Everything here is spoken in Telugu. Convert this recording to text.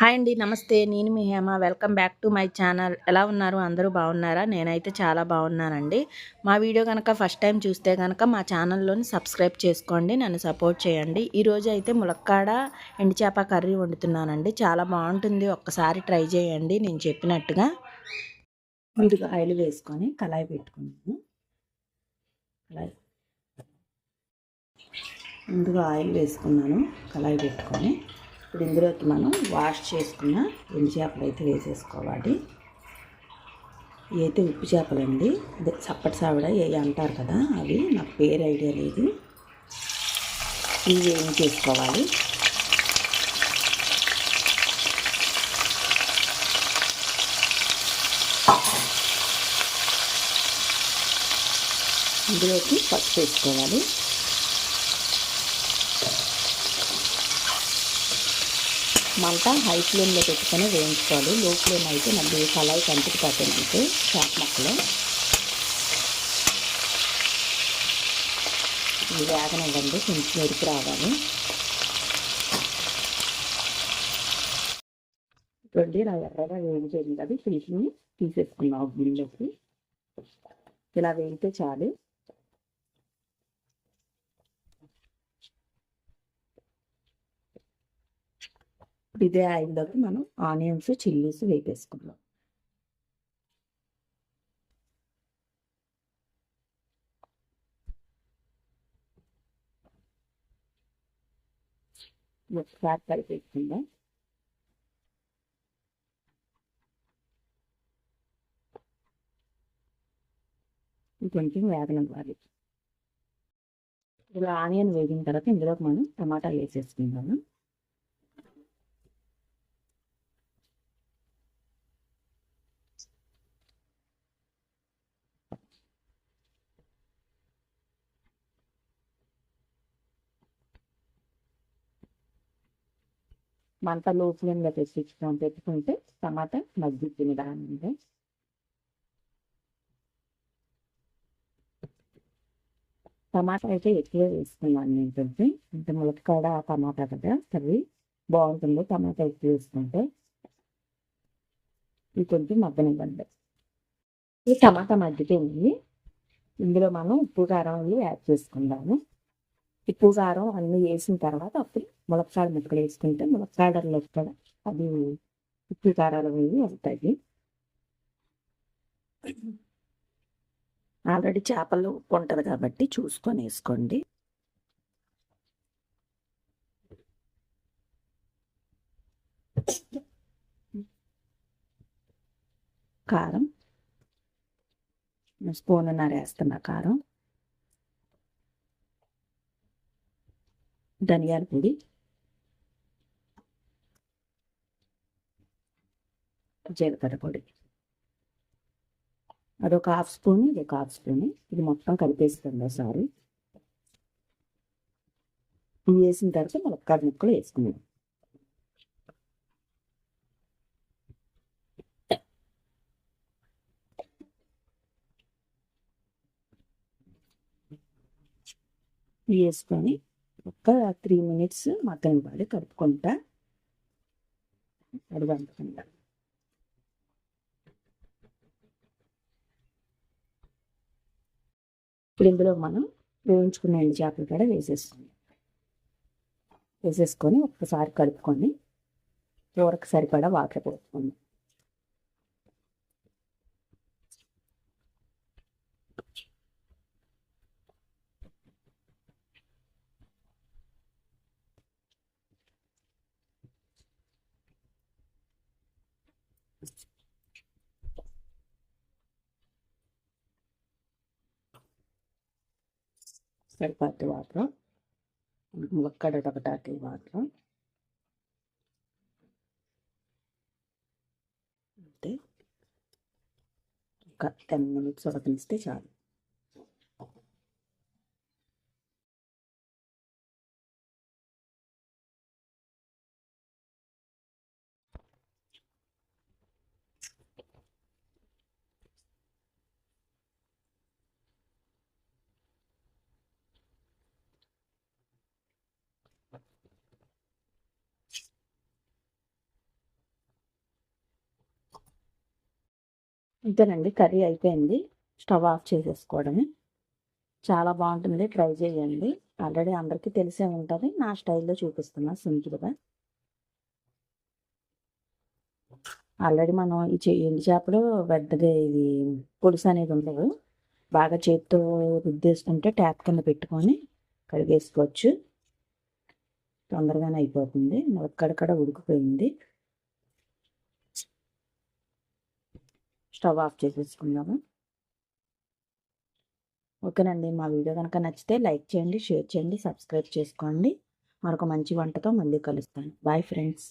హాయ్ అండి నమస్తే. నేను మీ Hema. Welcome back to my channel. ఎలా ఉన్నారు? అందరూ బాగున్నారా? నేనైతే చాలా బాగున్నానండి. మా వీడియో కనుక ఫస్ట్ టైం చూస్తే కనుక మా ఛానల్లోని సబ్స్క్రైబ్ చేసుకోండి నన్ను సపోర్ట్ చేయండి. ఈరోజు అయితే ములక్కాడ ఎండి చేప కర్రీ వండుతున్నానండి. చాలా బాగుంటుంది. ఒక్కసారి ట్రై చేయండి. నేను చెప్పినట్టుగా ముందుగా ఆయిల్ వేసుకొని కళాయి పెట్టుకున్నాను కళాయి. ముందుగా ఆయిల్ వేసుకున్నాను. కళాయి పెట్టుకొని ఇప్పుడు ఇందులోకి మనం వాష్ చేసుకున్న ఎండు చేపలు అయితే వేసేసుకోవాలి. అయితే ఉప్పు చేపలండి. అదే చప్పటి సావిడ ఏ అంటారు కదా అవి నాకు పేరు ఐడియా లేదు. ఇవి ఏం చేసుకోవాలి? ఇందులోకి పసుపు వేసుకోవాలి. మంట హై ఫ్లేమ్లో పెట్టుకొని వేయించుకోవాలి. లో ఫ్లేమ్ అయితే మళ్ళీ కళాయి కంటికి పట్టినట్టు చేప మొక్కలు. ఇది వేగనివ్వండి కొంచెం ఎరుపు రావాలి. చూడండి ఇలా ఎర్రగా వేయించేది కదా ఫిష్ని తీసేసుకున్నాం గిన్నెకి ఇలా వేయితే చాలు. ఇదే ఆయిల్లోకి మనం ఆనియన్స్ చిల్లీస్ వేపేసుకుందాం. ఒకసారి కలిపేసుకుందాం. కొంచెం వేగనివ్వాలి ఇలా ఆనియన్ వేగిన తర్వాత ఇందులోకి మనం టమాటాలు వేసేసుకుందాము. మంట లో ఫ్లేమ్లో పెట్టించుకొని పెట్టుకుంటే టమాటా మగ్గుతుంది దాని టమాటా అయితే ఎక్కువ వేసుకున్నాను ఏంటంటే అంటే ములక్కాడ టమాటా కదా కర్రీ బాగుంటుంది. టమాటా ఎక్కువ వేసుకుంటే ఇది కొంచెం మగ్గనివ్వండి. ఈ టమాటా మగ్గిపోయింది. ఇందులో మనం ఉప్పు కారం యాడ్ చేసుకుందాము. ఎక్కువ కారం అన్నీ వేసిన తర్వాత అప్పుడు ములక్కాడ ముక్కలు వేసుకుంటే ములక్కాడల్లో కూడా అది ఉప్పు కారాలు అవి వస్తాయి ఆల్రెడీ చేపలు ఉప్పు ఉంటుంది కాబట్టి చూసుకొని వేసుకోండి. కారం. స్పూన్ వేస్తున్నా కారం. ధనియాల పొడి. జీలకర్ర పొడి. అదొక హాఫ్ స్పూన్ ఇది ఒక హాఫ్ స్పూన్. ఇది మొత్తం కలిపేస్తుంది ఒకసారి. వేసిన తర్వాత ములక్కాడ ముక్కలు వేసుకున్నాం వేసుకొని ఒక త్రీ మినిట్స్ మగ్గనివ్వాలి కలుపుకుంటా అడుగంటకుండా ఇప్పుడు ఇందులో మనం వేయించుకున్న ఎండు చేపలు కూడా వేసేసుకుందాం వేసేసుకొని ఒక్కసారి కలుపుకొని కూరకు సరిపడా వాటర్ పోసుకుందాం. సరిపత్తి వాటర్ ములక్కడ టకటాకి వాటర్ అంటే ఒక టెన్ మినిట్స్ ఉడకనిస్తే చాలు ఇంతేనండి కర్రీ అయిపోయింది. స్టవ్ ఆఫ్ చేసేసుకోవడమే. చాలా బాగుంటుంది. ట్రై చేయండి. ఆల్రెడీ అందరికీ తెలిసే ఉంటుంది. నా స్టైల్లో చూపిస్తున్నా. సింపుల్గా ఆల్రెడీ మనం ఈ చే- ఎండు చేపలు పెద్దగా ఇది పులుసు అనేది ఉండదు. బాగా చేతితో రుద్దేసుకుంటే ట్యాప్ కింద పెట్టుకొని కడిగేసుకోవచ్చు. తొందరగానే అయిపోతుంది. అక్కడక్కడ ఉడికిపోయింది. స్టవ్ ఆఫ్ చేసేసుకుందాము. ఓకేనండి మా వీడియో కనుక నచ్చితే లైక్ చేయండి షేర్ చేయండి సబ్స్క్రైబ్ చేసుకోండి. మరొక మంచి వంటతో మళ్ళీ కలుస్తాను. Bye friends.